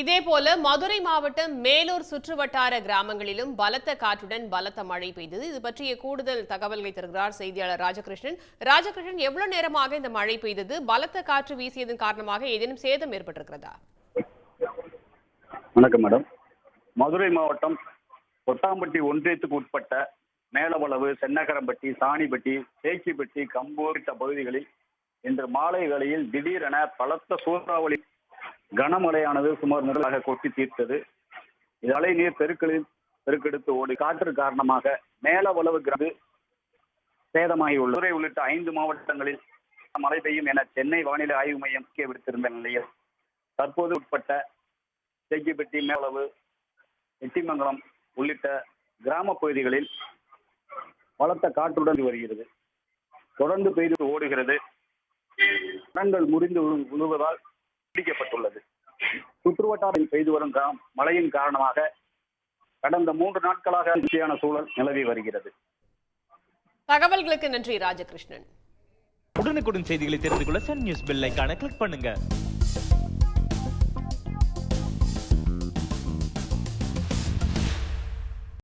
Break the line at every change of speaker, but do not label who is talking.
இதேபோல மதுரை மாவட்டம் மேலூர் சுற்றுவட்டார கிராமங்களிலும் பலத்த காற்றுடன் பலத்த மழை பெய்தது. இது பற்றிய கூடுதல் தகவல்களை தருகிறார் செய்தியாளர் ராஜகிருஷ்ணன். ராஜகிருஷ்ணன் எவ்வளவு நேரமாக இந்த மழை பெய்தது? பலத்த காற்று வீசியதன் காரணமாக ஏதேனும் சேதம் ஏற்பட்டிருக்கிறதா?
வணக்கம் மேடம். மதுரை மாவட்டம் கொட்டாம்பட்டி ஒன்றியத்துக்கு உட்பட்ட மேலவளவு சென்னகரம்பட்டி சாணிப்பட்டி தேக்கிப்பட்டி கம்பூர் பகுதிகளில் இன்று மாலை வேளையில் திடீரென பலத்த சூறாவளி கனமழையானது சுமார் முதலாக கொட்டி தீர்த்தது. இதலை நீர் பெருக்களில் பெருக்கெடுத்து ஓடி காற்று காரணமாக மேலவளவு கிரது சேதமாகி உள்ளது உள்ளிட்ட ஐந்து மாவட்டங்களில் மழை பெய்யும் என சென்னை வானிலை ஆய்வு மையம் விடுத்திருந்த நிலையில் தற்போது உட்பட்ட தேக்கிப்பட்டி மேலவு எட்டிமங்கலம் உள்ளிட்ட கிராம பகுதிகளில் பலத்த காற்றுடன் வருகிறது. தொடர்ந்து பெய்து ஓடுகிறது. மரங்கள் முறிந்து விழுவதால் பிடிக்கப்பட்டுள்ளது. சுற்றுவட்டாரில் பெய்து வரும் மழையின் காரணமாக கடந்த மூன்று நாட்களாக மகிழ்ச்சியான சூழல் நிலவி வருகிறது.
தகவல்களுக்கு நன்றி ராஜகிருஷ்ணன்.
உடனுக்குடன் செய்திகளை தெரிந்து கொள்ள சன் நியூஸ் பெல் ஐகானை கிளிக் பண்ணுங்க.